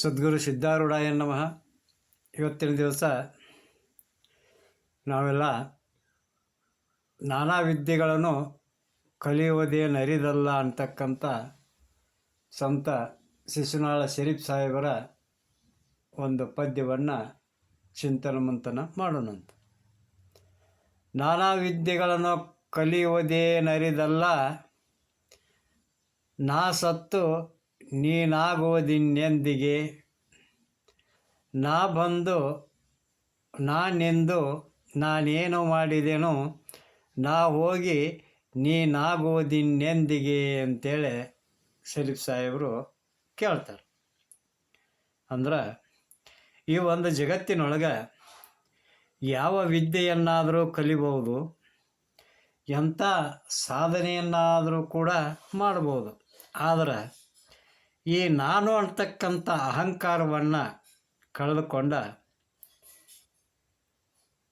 ಸದ್ಗುರು ಸಿದ್ಧಾರೂಢಾಯ ನಮಃ. ಇವತ್ತಿನ ದಿವಸ ನಾವೆಲ್ಲ ನಾನಾ ವಿದ್ಯೆಗಳನ್ನು ಕಲಿಯುವುದೇ ನರಿದಲ್ಲ ಅಂತಕ್ಕಂಥ ಸಂತ ಶಿಶುನಾಳ ಶರೀಫ್ ಸಾಹೇಬರ ಒಂದು ಪದ್ಯವನ್ನು ಚಿಂತನ ಮಂಥನ ಮಾಡೋಣಂತ. ನಾನಾ ವಿದ್ಯೆಗಳನ್ನು ಕಲಿಯುವುದೇ ನರಿದಲ್ಲ, ನಾ ಸತ್ತು ನೀನಾಗುವುದಿನ್ನೆಂದಿಗೆ ನಾ ಬಂದು ನಾನೆಂದು ನಾನೇನು ಮಾಡಿದೆನೋ, ನಾ ಹೋಗಿ ನೀನಾಗುವುದಿನ್ನೆಂದಿಗೆ ಅಂತೇಳಿ ಶರೀಫ್ ಸಾಹೇಬರು ಕೇಳ್ತಾರೆ. ಅಂದ್ರೆ ಈ ಒಂದು ಜಗತ್ತಿನೊಳಗೆ ಯಾವ ವಿದ್ಯೆಯನ್ನಾದರೂ ಕಲಿಬಹುದು, ಎಂಥ ಸಾಧನೆಯನ್ನಾದರೂ ಕೂಡ ಮಾಡ್ಬೋದು ಆದರೆ ಈ ನಾನು ಅಂತಕ್ಕಂಥ ಅಹಂಕಾರವನ್ನು ಕಳೆದುಕೊಂಡ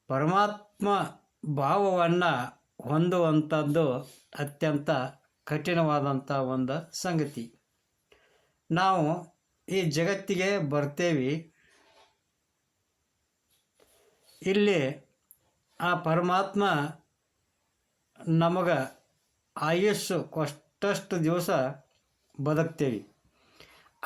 ಪರಮಾತ್ಮ ಭಾವವನ್ನು ಹೊಂದುವಂಥದ್ದು ಅತ್ಯಂತ ಕಠಿಣವಾದಂಥ ಒಂದು ಸಂಗತಿ. ನಾವು ಈ ಜಗತ್ತಿಗೆ ಬರ್ತೇವೆ. ಇಲ್ಲಿ ಆ ಪರಮಾತ್ಮ ನಮಗೆ ಆಯುಸ್ಸು ಕೊಷ್ಟಷ್ಟು ದಿವಸ ಬದುಕ್ತೇವೆ.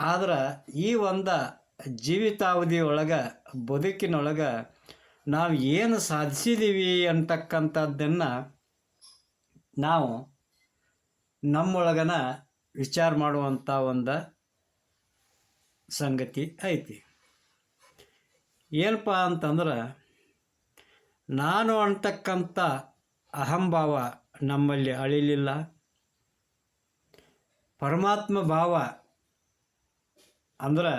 ಆದ್ರೆ ಈ ಒಂದು ಜೀವಿತಾವಧಿ ಒಳಗೆ, ಬದುಕಿನೊಳಗೆ ನಾವು ಏನು ಸಾಧಿಸಿದೀವಿ ಅಂತಕ್ಕಂಥದ್ದನ್ನು ನಾವು ನಮ್ಮೊಳಗನ ವಿಚಾರ ಮಾಡುವಂಥ ಒಂದು ಸಂಗತಿ ಐತಿ. ಏನಪ್ಪ ಅಂತಂದ್ರೆ, ನಾನು ಅಂತಕ್ಕಂಥ ಅಹಂಭಾವ ನಮ್ಮಲ್ಲಿ ಅಳಿಲಿಲ್ಲ. ಪರಮಾತ್ಮ ಭಾವ ಅಂದ್ರೆ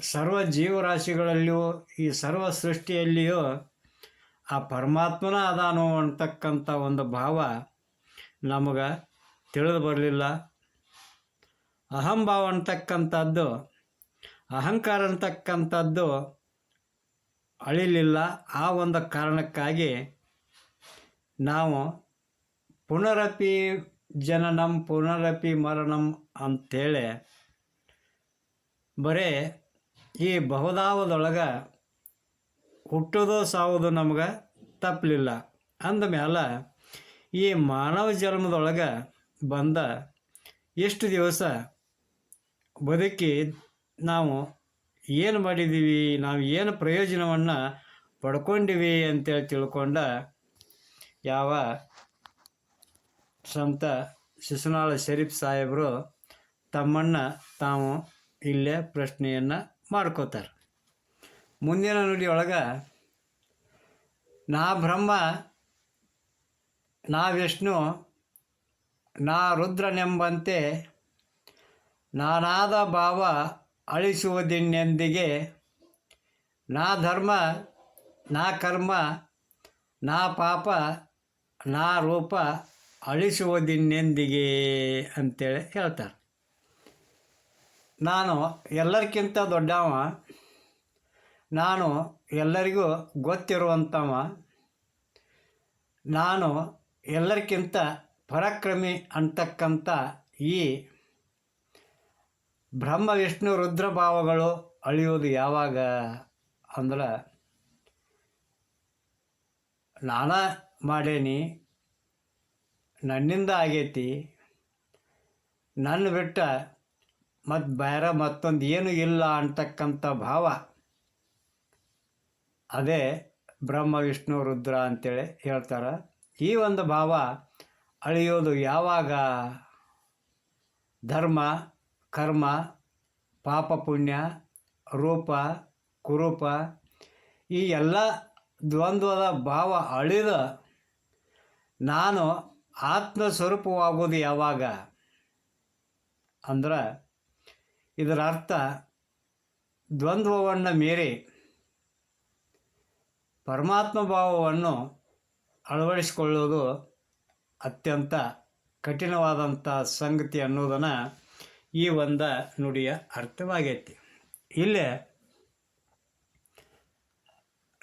ಸರ್ವ ಜೀವರಾಶಿಗಳಲ್ಲಿಯೂ ಈ ಸರ್ವ ಸೃಷ್ಟಿಯಲ್ಲಿಯೂ ಆ ಪರಮಾತ್ಮನ ಅದಾನು ಅಂತಕ್ಕಂಥ ಒಂದು ಭಾವ ನಮಗೆ ತಿಳಿದು ಬರಲಿಲ್ಲ. ಅಹಂಭಾವ ಅಂತಕ್ಕಂಥದ್ದು, ಅಹಂಕಾರ ಅಂತಕ್ಕಂಥದ್ದು ಅಳಿಲಿಲ್ಲ. ಆ ಒಂದು ಕಾರಣಕ್ಕಾಗಿ ನಾವು ಪುನರಪಿ ಜನನಂ ಪುನರಪಿ ಮರಣಂ ಅಂಥೇಳಿ ಬರೇ ಈ ಬಹುದಾವದೊಳಗೆ ಹುಟ್ಟೋದು ಸಾವುದು ನಮ್ಗೆ ತಪ್ಪಲಿಲ್ಲ ಅಂದಮೇಲೆ ಈ ಮಾನವ ಜನ್ಮದೊಳಗೆ ಬಂದ ಎಷ್ಟು ದಿವಸ ಬದುಕಿ ನಾವು ಏನು ಮಾಡಿದ್ದೀವಿ ನಾವು ಏನು ಪ್ರಯೋಜನವನ್ನು ಪಡ್ಕೊಂಡಿವಿ ಅಂತೇಳಿ ತಿಳ್ಕೊಂಡ ಯಾವ ಸಂತ ಶಿಶುನಾಳ ಶರೀಫ್ ಸಾಹೇಬರು ತಮ್ಮನ್ನು ತಾವು ಇಲ್ಲೇ ಪ್ರಶ್ನೆಯನ್ನು ಮಾಡ್ಕೋತಾರೆ. ಮುಂದಿನ ನುಡಿಯೊಳಗೆ, ನಾ ಬ್ರಹ್ಮ, ನಾ ವಿಷ್ಣು, ನಾ ರುದ್ರನೆಂಬಂತೆ ನಾನಾದ ಭಾವ ಅಳಿಸುವುದಿನ್ನೆಂದಿಗೆ, ನಾ ಧರ್ಮ, ನಾ ಕರ್ಮ, ನಾ ಪಾಪ, ನಾ ರೂಪ ಅಳಿಸುವುದಿನ್ನೆಂದಿಗೆ ಅಂತೇಳಿ ಹೇಳ್ತಾರೆ. ನಾನು ಎಲ್ಲರಿಗಿಂತ ದೊಡ್ಡವ. ನಾನು ಎಲ್ಲರಿಗೂ ಗೊತ್ತಿರುವಂಥವ ನಾನು ಎಲ್ಲರಿಗಿಂತ ಪರಾಕ್ರಮಿ ಅಂತಕ್ಕಂಥ ಈ ಬ್ರಹ್ಮ, ವಿಷ್ಣು, ರುದ್ರ ಭಾವಗಳು ಅಳಿಯೋದು ಯಾವಾಗ ಅಂದ್ರೆ ನಾನ ಮಾಡೇನಿ, ನನ್ನಿಂದ ಆಗೈತಿ ನನ್ನ ಬಿಟ್ಟ ಮತ್ತು ಬೇರೆ ಮತ್ತೊಂದು ಏನು ಇಲ್ಲ ಅಂತಕ್ಕಂಥ ಭಾವ. ಅದೇ ಬ್ರಹ್ಮ, ವಿಷ್ಣು, ರುದ್ರ ಅಂತೇಳಿ ಹೇಳ್ತಾರೆ. ಈ ಒಂದು ಭಾವ ಅಳಿಯೋದು ಯಾವಾಗ? ಧರ್ಮ, ಕರ್ಮ, ಪಾಪ, ಪುಣ್ಯ, ರೂಪ, ಕುರೂಪ. ಈ ಎಲ್ಲ ದ್ವಂದ್ವದ ಭಾವ ಅಳಿದ ನಾನು ಆತ್ಮ ಸ್ವರೂಪವಾಗೋದು ಯಾವಾಗ? ಅಂದ್ರೆ ಇದರ ಅರ್ಥ ದ್ವಂದ್ವವನ್ನು ಮೀರಿ ಪರಮಾತ್ಮ ಭಾವವನ್ನು ಅಳವಡಿಸಿಕೊಳ್ಳುವುದು ಅತ್ಯಂತ ಕಠಿಣವಾದಂಥ ಸಂಗತಿ ಅನ್ನೋದನ್ನು ಈ ಒಂದು ನುಡಿಯ ಅರ್ಥವಾಗೈತಿ. ಇಲ್ಲೇ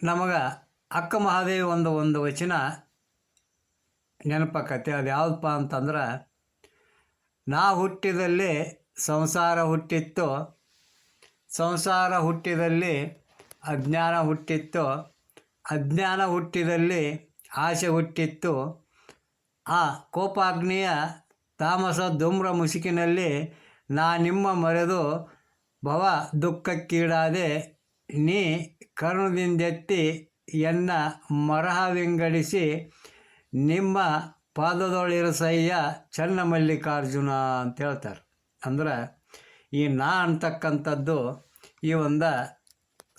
ನಮಗೆ ಅಕ್ಕ ಮಹಾದೇವಿ ಒಂದು ಒಂದು ವಚನ ನೆನಪಾಕತಿ. ಅದು ಯಾವುದಪ್ಪ ಅಂತಂದ್ರೆ, ನಾ ಹುಟ್ಟಿದಲ್ಲಿ ಸಂಸಾರ ಹುಟ್ಟಿತ್ತು? ಸಂಸಾರ ಹುಟ್ಟಿದಲ್ಲಿ ಅಜ್ಞಾನ ಹುಟ್ಟಿತ್ತು? ಅಜ್ಞಾನ ಹುಟ್ಟಿದಲ್ಲಿ ಆಸೆ ಹುಟ್ಟಿತ್ತು. ಆ ಕೋಪಾಗ್ನಿಯ ತಾಮಸ ಧೂಮ್ರ ಮುಸುಕಿನಲ್ಲಿ ನಾ ನಿಮ್ಮ ಮರೆದು ಭವ ದುಃಖಕ್ಕೀಡಾದೆ ನೀ ಕರುಣದಿಂದೆತ್ತಿ ಎನ್ನ ಮರಹ ವಿಂಗಡಿಸಿ ನಿಮ್ಮ ಪಾದದೊಳಿರಸಯ್ಯ ಚನ್ನ ಮಲ್ಲಿಕಾರ್ಜುನ ಅಂತ ಹೇಳ್ತಾರೆ. ಅಂದ್ರೆ ಈ ನಾ ಅಂತಕ್ಕಂಥದ್ದು ಈ ಒಂದು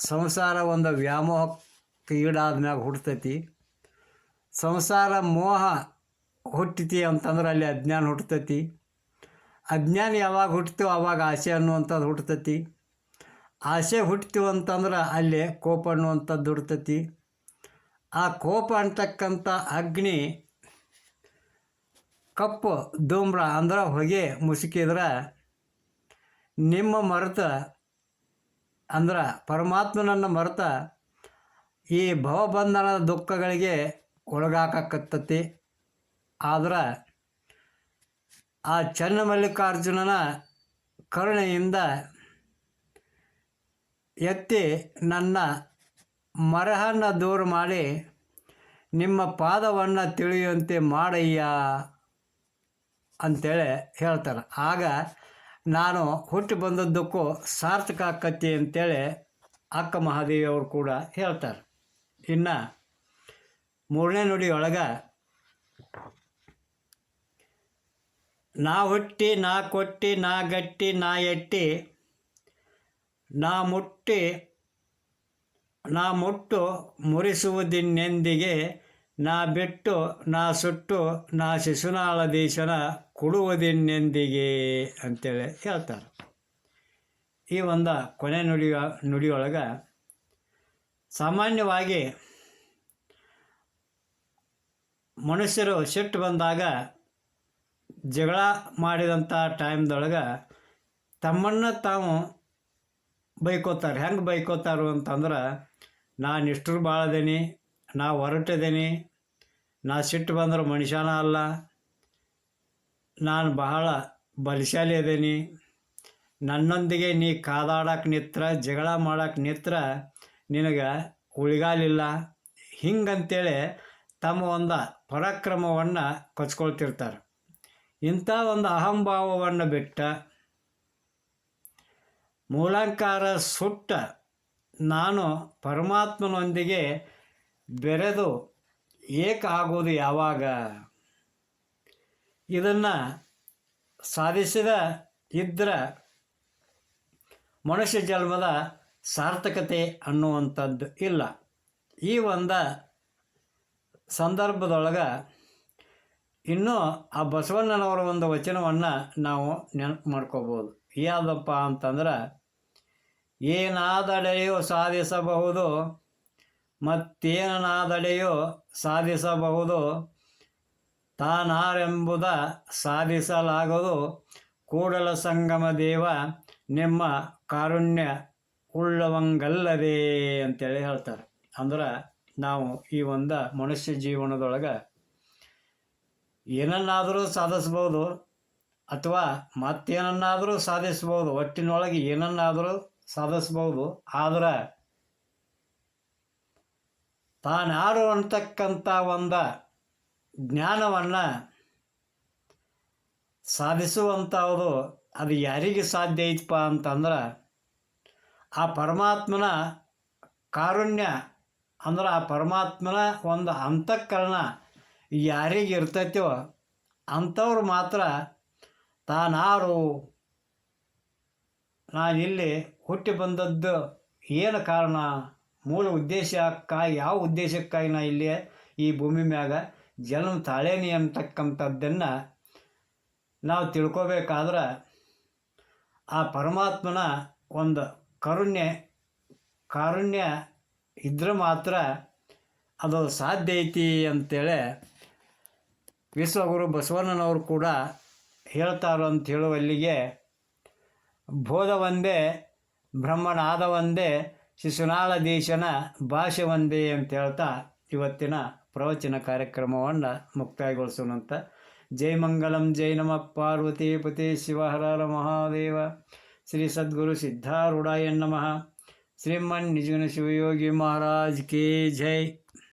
ಸಂಸಾರ ಒಂದು ವ್ಯಾಮೋಹಕ್ಕೆ ಈಡಾದ್ಮ್ಯಾಗ ಹುಡ್ತೈತಿ ಸಂಸಾರ ಮೋಹ ಹುಟ್ಟಿತಿ ಅಂತಂದ್ರೆ ಅಲ್ಲಿ ಅಜ್ಞಾನ ಹುಟ್ಟತೈತಿ ಅಜ್ಞಾನ ಯಾವಾಗ ಹುಟ್ಟಿತು ಅವಾಗ ಆಸೆ ಅನ್ನುವಂಥದ್ದು ಹುಟ್ಟತೈತಿ ಆಸೆ ಹುಟ್ಟಿತು ಅಂತಂದ್ರೆ ಅಲ್ಲಿ ಕೋಪ ಅನ್ನುವಂಥದ್ದು ಹುಡ್ತೈತಿ ಆ ಕೋಪ ಅಂತಕ್ಕಂಥ ಅಗ್ನಿ ಕಪ್ಪು ಧೂಮ್ರ ಅಂದ್ರೆ ಹೊಗೆ ಮುಸುಕಿದ್ರೆ ನಿಮ್ಮ ಮರೆತ ಅಂದ್ರೆ ಪರಮಾತ್ಮನನ್ನು ಮರೆತ ಈ ಭವಬಂಧನದ ದುಃಖಗಳಿಗೆ ಒಳಗಾಕತ್ತತಿ ಆದ್ರೆ ಆ ಚನ್ನಮಲ್ಲಿಕಾರ್ಜುನನ ಕರುಣೆಯಿಂದ ಎತ್ತಿ ನನ್ನ ಮರಹನ್ನು ದೂರ ಮಾಡಿ ನಿಮ್ಮ ಪಾದವನ್ನು ತಿಳಿಯುವಂತೆ ಮಾಡಯ್ಯ. ಅಂತೇಳಿ ಹೇಳ್ತಾರೆ ಆಗ ನಾನು ಹುಟ್ಟಿ ಬಂದದ್ದಕ್ಕೂ ಸಾರ್ಥಕ ಆಕತಿ ಅಂತೇಳಿ ಅಕ್ಕ ಮಹಾದೇವಿ ಅವರು ಕೂಡ ಹೇಳ್ತಾರೆ. ಇನ್ನು ಮೂರನೇ ನುಡಿ ಒಳಗೆ ನಾ ಹುಟ್ಟಿ, ನಾ ಕೊಟ್ಟಿ, ನಾ ಗಟ್ಟಿ, ನಾ ಎಟ್ಟಿ, ನಾ ಮುಟ್ಟಿ, ನಾ ಮುಟ್ಟು ಮುರಿಸುವುದಿನ್ನೆಂದಿಗೆ ನಾ ಬಿಟ್ಟು, ನಾ ಸುಟ್ಟು, ನಾ ಶಿಶುನಾಳ ದೇಶನ ಕೊಡುವುದಿನ್ನೆಂದಿಗೆ ಅಂತೇಳಿ ಹೇಳ್ತಾರೆ. ಈ ಒಂದು ಕೊನೆ ನುಡಿಯ, ನುಡಿಯೊಳಗೆ ಸಾಮಾನ್ಯವಾಗಿ ಮನುಷ್ಯರು ಸಿಟ್ಟು ಬಂದಾಗ ಜಗಳ ಮಾಡಿದಂಥ ಟೈಮ್ದೊಳಗೆ ತಮ್ಮನ್ನು ತಾವು ಬೈಕೋತಾರೆ. ಹೆಂಗೆ ಬೈಕೋತಾರು ಅಂತಂದ್ರೆ ನಾನು ಇಷ್ಟರು ಭಾಳದೇನಿ ನಾ ಹೊರಟಿದ್ದೀನಿ ನಾ ಸಿಟ್ಟು ಬಂದ್ರೆ ಮನುಷ್ಯನ ಅಲ್ಲ ನಾನು ಬಹಳ ಬಲಶಾಲಿ ಅದೇನಿ. ನನ್ನೊಂದಿಗೆ ನೀ ಕಾದಾಡಕ್ಕೆ ನಿತ್ರ, ಜಗಳ ಮಾಡಕ್ಕೆ ನಿತ್ರ ನಿನಗೆ ಉಳಿಗಾಲಿಲ್ಲ. ಹಿಂಗಂತೇಳಿ ತಮ್ಮ ಒಂದು ಪರಾಕ್ರಮವನ್ನು ಕೊಚ್ಕೊಳ್ತಿರ್ತಾರೆ. ಇಂಥ ಒಂದು ಅಹಂಭಾವವನ್ನು ಬಿಟ್ಟ ಮೂಲಾಂಕಾರ ಸುಟ್ಟ ನಾನು ಪರಮಾತ್ಮನೊಂದಿಗೆ ಬೆರೆದು ಏಕ ಆಗೋದು ಯಾವಾಗ? ಇದನ್ನು ಸಾಧಿಸಿದ ಇದ್ದರೆ ಮನುಷ್ಯ ಜನ್ಮದ ಸಾರ್ಥಕತೆ ಅನ್ನುವಂಥದ್ದು ಇಲ್ಲ. ಈ ಒಂದು ಸಂದರ್ಭದೊಳಗೆ ಇನ್ನೂ ಆ ಬಸವಣ್ಣನವರ ಒಂದು ವಚನವನ್ನು ನಾವು ನೆನಪು ಮಾಡ್ಕೋಬೋದು. ಯಾವುದಪ್ಪ ಅಂತಂದ್ರೆ, ಏನಾದಡೆಯೋ ಸಾಧಿಸಬಹುದು ಮತ್ತೇನಾದಡೆಯೋ ಸಾಧಿಸಬಹುದು ತಾನಾರೆಂಬುದ ಸಾಧಿಸಲಾಗದು. ಕೂಡಲ ಸಂಗಮ ದೇವ, ನಿಮ್ಮ ಕಾರುಣ್ಯ ಉಳ್ಳವಂಗಲ್ಲದೆ ಅಂತೇಳಿ ಹೇಳ್ತಾರೆ. ಅಂದ್ರೆ ನಾವು ಈ ಒಂದು ಮನುಷ್ಯ ಜೀವನದೊಳಗೆ ಏನನ್ನಾದರೂ ಸಾಧಿಸ್ಬೋದು ಅಥವಾ ಮತ್ತೇನನ್ನಾದರೂ ಸಾಧಿಸ್ಬೋದು. ಒಟ್ಟಿನೊಳಗೆ ಏನನ್ನಾದರೂ ಸಾಧಿಸ್ಬೋದು. ಆದರೆ ತಾನಾರು ಅಂತಕ್ಕಂಥ ಒಂದು ಜ್ಞಾನವನ್ನು ಸಾಧಿಸುವಂಥದ್ದು ಅದು ಯಾರಿಗೆ ಸಾಧ್ಯ ಐತಪ್ಪ ಅಂತಂದ್ರೆ ಆ ಪರಮಾತ್ಮನ ಕಾರುಣ್ಯ, ಅಂದ್ರೆ ಆ ಪರಮಾತ್ಮನ ಒಂದು ಅಂತಃಕರಣ ಯಾರಿಗೆ ಇರ್ತೈತೋ ಅಂಥವ್ರು ಮಾತ್ರ ತಾನಾರು ನಾನಿಲ್ಲಿ ಹುಟ್ಟಿ ಬಂದದ್ದು ಏನು ಕಾರಣ? ಮೂಲ ಉದ್ದೇಶಕ್ಕಾಗಿ ಯಾವ ಉದ್ದೇಶಕ್ಕಾಗಿ ನಾ ಇಲ್ಲಿ ಈ ಭೂಮಿ ಮ್ಯಾಗ ಜನ್ಮ ತಾಳೇನಿ ಅಂತಕ್ಕಂಥದ್ದನ್ನು ನಾವು ತಿಳ್ಕೋಬೇಕಾದ್ರೆ ಆ ಪರಮಾತ್ಮನ ಒಂದು ಕರುಣ್ಯ, ಕಾರುಣ್ಯ ಇದ್ರೆ ಮಾತ್ರ ಅದು ಸಾಧ್ಯ ಐತಿ ಅಂತೇಳಿ ವಿಶ್ವಗುರು ಬಸವಣ್ಣನವರು ಕೂಡ ಹೇಳ್ತಾರೋ ಅಂತ ಹೇಳುವಲ್ಲಿಗೆ, ಬೋಧ ಒಂದೇ ಬ್ರಹ್ಮನಾದ ಒಂದೇ, ಶಿಶುನಾಳ ದೇಶನ ಭಾಷೆ ಒಂದೇ ಅಂತ ಹೇಳ್ತಾ ಇವತ್ತಿನ ಪ್ರವಚನ ಕಾರ್ಯಕ್ರಮವನ್ನು ಮುಕ್ತಾಯಗೊಳಿಸೋಣಂತ. ಜೈ ಮಂಗಲಂ, ಜೈ ನಮ. ಪಾರ್ವತಿ, ಪತಿ ಶಿವಹರ ಮಹಾದೇವ. ಶ್ರೀ ಸದ್ಗುರು ಸಿದ್ಧಾರೂಢಾಯ ನಮಃ. ಶ್ರೀಮನ್ ನಿಜಗುಣ ಶಿವಯೋಗಿ ಮಹಾರಾಜ್ ಕೆ ಜೈ.